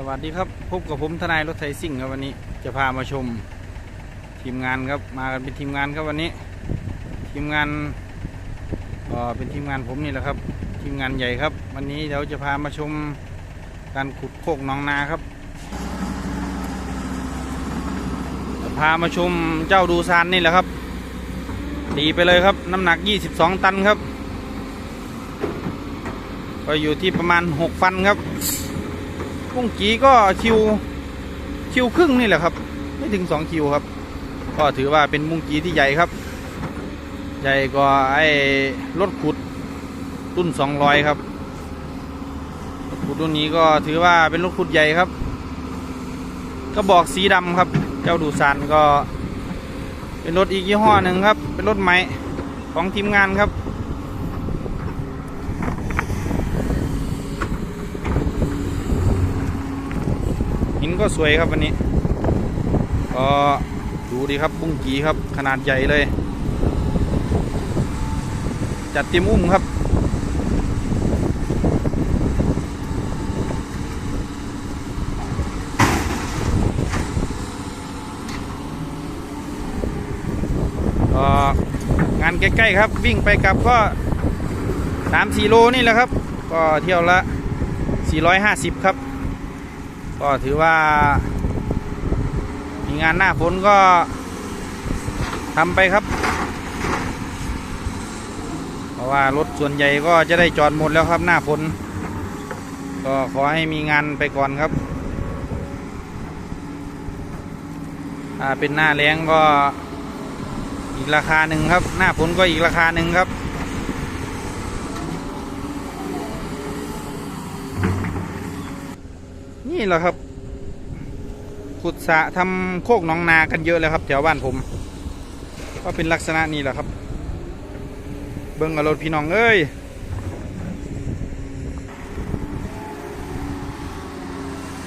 สวัสดีครับพบกับผมทนายรถไถซิ่งครับวันนี้จะพามาชมทีมงานครับมากันเป็นทีมงานครับวันนี้ ทีมงานก็เป็นทีมงานผมนี่แหละครับ ทีมงานใหญ่ครับ วันนี้เดี๋ยวจะพามาชมการขุดโคกหนองนาครับจะพามาชมเจ้าดูซานนี่แหละครับตีไปเลยครับน้ำหนัก 22 ตันครับ ก็อยู่ที่ประมาณ 6 ฟันครับ กุ้งกีก็คิวคิวครึ่งนี่แหละครับ ไม่ถึงสองคิวครับ ก็ถือว่าเป็นมุ้งกีที่ใหญ่ครับ ใหญ่กว่าไอ้รถขุดรุ่นสองร้อยครับรถขุดรุ่นนี้ก็ถือว่าเป็นรถขุดใหญ่ครับกระบอกสีดำครับ เจ้าดูซานก็ เป็นรถอีกยี่ห้อหนึ่งครับ เป็นรถใหม่ของทีมงานครับ หินก็สวยครับวันนี้ก็ดูดีครับบุ้งกีครับขนาดใหญ่เลย จัดเต็มอุ้มครับ ก็งานใกล้ๆครับ วิ่งไปกลับก็3-4โลนี่แหละครับ ก็เที่ยวละ 450 ครับ ก็ถือว่า มีงานหน้าฝนก็ทำไปครับ เพราะว่ารถส่วนใหญ่ก็จะได้จอดหมดแล้วครับหน้าฝน ก็ขอให้มีงานไปก่อนครับถ้าเป็นหน้าแรงก็อีกราคาหนึ่งครับ หน้าฝนก็อีกราคาหนึ่งครับ นี่แหละครับ ขุดสะทำโคกหนองนากันเยอะเลยครับ แถวบ้านผม ก็เป็นลักษณะนี้แหละครับ เบิ้งกับรถพี่น้องเอ้ย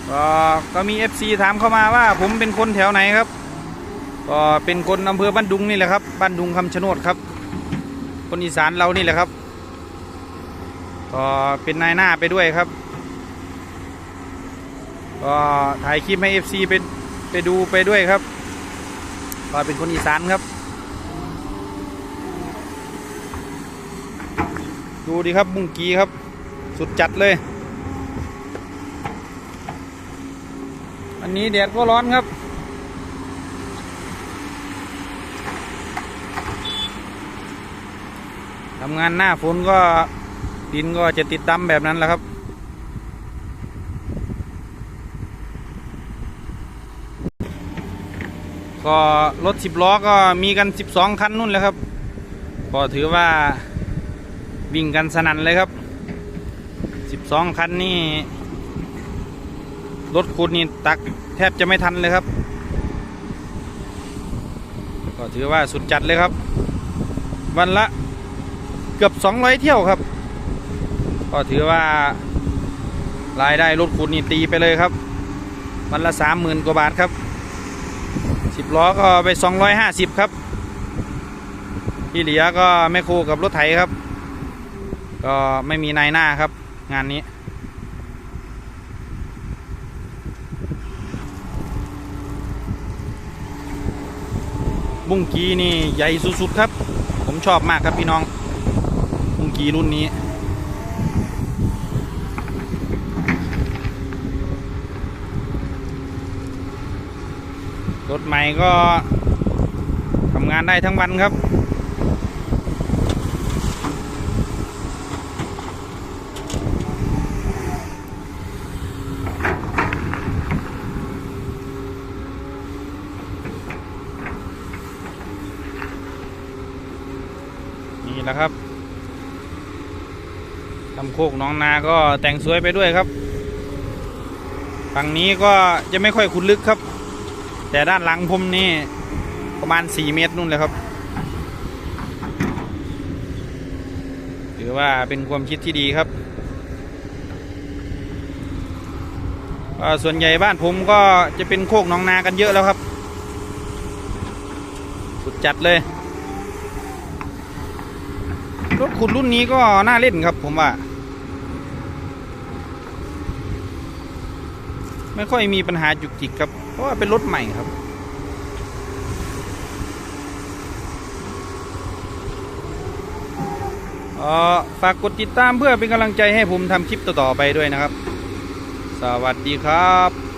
ก็ก็มี FC ถามเข้ามาว่าผมเป็นคนแถวไหนครับก็เป็นคนอำเภอบ้านดุงนี่แหละครับบ้านดุงคำชะโนดครับ คนอีสานเรานี่แหละครับก็เป็นนายหน้าไปด้วยครับ ก็ถ่ายคลิปให้ FC ไปไปดูไปด้วยครับก็เป็นคนอีสานครับ ดูดีครับบุ้งกีครับ สุดจัดเลย อันนี้แดดก็ร้อนครับทำงานหน้าฝนก็ดินก็จะติดดำแบบนั้นแหละครับ ก็รถสิบล้อก็มีกันสิบสองคันนู่นแหละครับ ก็ถือว่าวิ่งกันสนั่นเลยครับสิบสองคันนี่รถคุณนี่ตักแทบจะไม่ทันเลยครับ ก็ถือว่าสุดจัดเลยครับ วันละเกือบสองร้อยเที่ยวครับ ก็ถือว่ารายได้รถคุณนี่ตีไปเลยครับ วันละสามหมื่นกว่าบาทครับ สิบล้อก็ไปสองร้อยห้าสิบครับ ที่เหลือก็แม่ครูกับรถไถครับ ก็ไม่มีนายหน้าครับ งานนี้บุ้งกีนี่ใหญ่สุดๆครับ ผมชอบมากครับพี่น้องบุ้งกีรุ่นนี้ รถใหม่ก็ทำงานได้ทั้งวันครับ นี่แหละครับทำโคกน้องนาก็แต่งสวยไปด้วยครับ ฝั่งนี้ก็จะไม่ค่อยขุดลึกครับ แต่ด้านหลังผมนี่ประมาณ 4 เมตรนู่นเลยครับ ถือว่าเป็นความคิดที่ดีครับ ส่วนใหญ่บ้านผมก็จะเป็นโคกหนองนากันเยอะแล้วครับ สุดจัดเลยรถขุดรุ่นนี้ก็น่าเล่นครับผมว่า ไม่ค่อยมีปัญหาจุกจิกครับ เพราะว่าเป็นรถใหม่ครับเอ่อฝากกดติดตามเพื่อเป็นกำลังใจให้ผมทำคลิปต่อๆไปด้วยนะครับ สวัสดีครับ